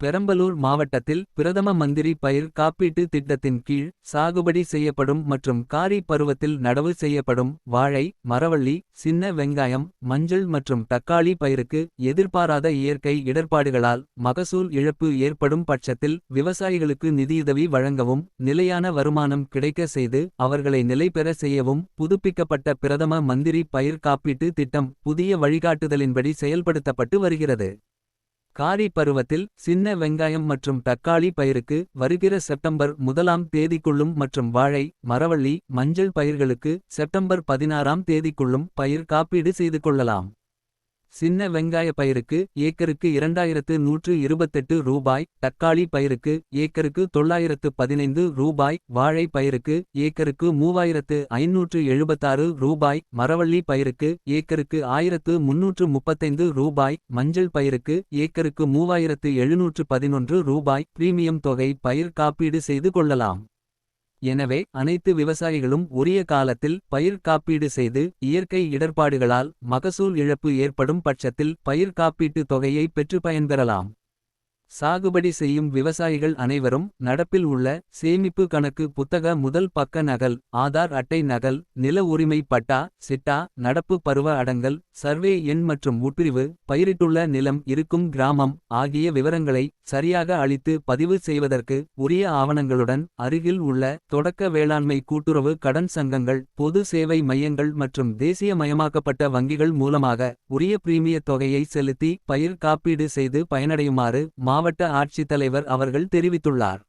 பெரம்பலூர் மாவட்டத்தில் பிரதம மந்திரி பயிர் காப்பீட்டு திட்டத்தின் கீழ் சாகுபடி செய்யப்படும் மற்றும் காரி பருவத்தில் நடவு செய்யப்படும் வாழை மரவள்ளி சின்ன வெங்காயம் மஞ்சள் மற்றும் தக்காளி பயிருக்கு எதிர்பாராத இயற்கை இடர்பாடுகளால் மகசூல் இழப்பு ஏற்படும் பட்சத்தில் விவசாயிகளுக்கு நிதியுதவி வழங்கவும் நிலையான வருமானம் கிடைக்க செய்து அவர்களை நிலைபெற செய்யவும் புதுப்பிக்கப்பட்ட பிரதம மந்திரி பயிர் காப்பீட்டு திட்டம் புதிய வழிகாட்டுதலின்படி செயல்படுத்தப்பட்டு வருகிறது. காரி பருவத்தில் சின்ன வெங்காயம் மற்றும் தக்காளி பயிருக்கு வருகிற செப்டம்பர் முதலாம் தேதிக்குள்ளும் மற்றும் வாழை மரவள்ளி மஞ்சள் பயிர்களுக்கு செப்டம்பர் பதினாறாம் தேதிக்குள்ளும் பயிர் காப்பீடு செய்து கொள்ளலாம். சின்ன வெங்காய பயிருக்கு ஏக்கருக்கு இரண்டாயிரத்து நூற்று இருபத்தெட்டு ரூபாய் தக்காளி பயிருக்கு ஏக்கருக்கு தொள்ளாயிரத்து பதினைந்து ரூபாய் வாழை பயிருக்கு ஏக்கருக்கு மூவாயிரத்து ஐநூற்று எழுபத்தாறு ரூபாய் மரவள்ளி பயிருக்கு ஏக்கருக்கு ஆயிரத்து முன்னூற்று முப்பத்தைந்து ரூபாய் மஞ்சள் பயிருக்கு ஏக்கருக்கு மூவாயிரத்து எழுநூற்று பதினொன்று ரூபாய் பிரீமியம் தொகை பயிர் காப்பீடு செய்து கொள்ளலாம். எனவே அனைத்து விவசாயிகளும் உரிய காலத்தில் பயிர் காப்பீடு செய்து இயற்கை இடர்பாடுகளால் மகசூல் இழப்பு ஏற்படும் பட்சத்தில் பயிர் காப்பீட்டு தொகையை பெற்று பயன்பெறலாம். சாகுபடி செய்யும் விவசாயிகள் அனைவரும் நடப்பில் உள்ள சேமிப்பு கணக்கு புத்தக முதல் பக்க நகல் ஆதார் அட்டை நகல் நில உரிமை பட்டா சிட்டா நடப்பு பருவ அடங்கல் சர்வே எண் மற்றும் உட்பிரிவு பயிரிட்டுள்ள நிலம் இருக்கும் கிராமம் ஆகிய விவரங்களை சரியாக அளித்து பதிவு செய்வதற்கு உரிய ஆவணங்களுடன் அருகில் உள்ள தொடக்க வேளாண்மை கூட்டுறவு கடன் சங்கங்கள் பொது சேவை மையங்கள் மற்றும் தேசியமயமாக்கப்பட்ட வங்கிகள் மூலமாக உரிய பிரீமிய தொகையை செலுத்தி பயிர் காப்பீடு செய்து பயனடையுமாறு மாவட்ட ஆட்சித்தலைவர் அவர்கள் தெரிவித்துள்ளார்.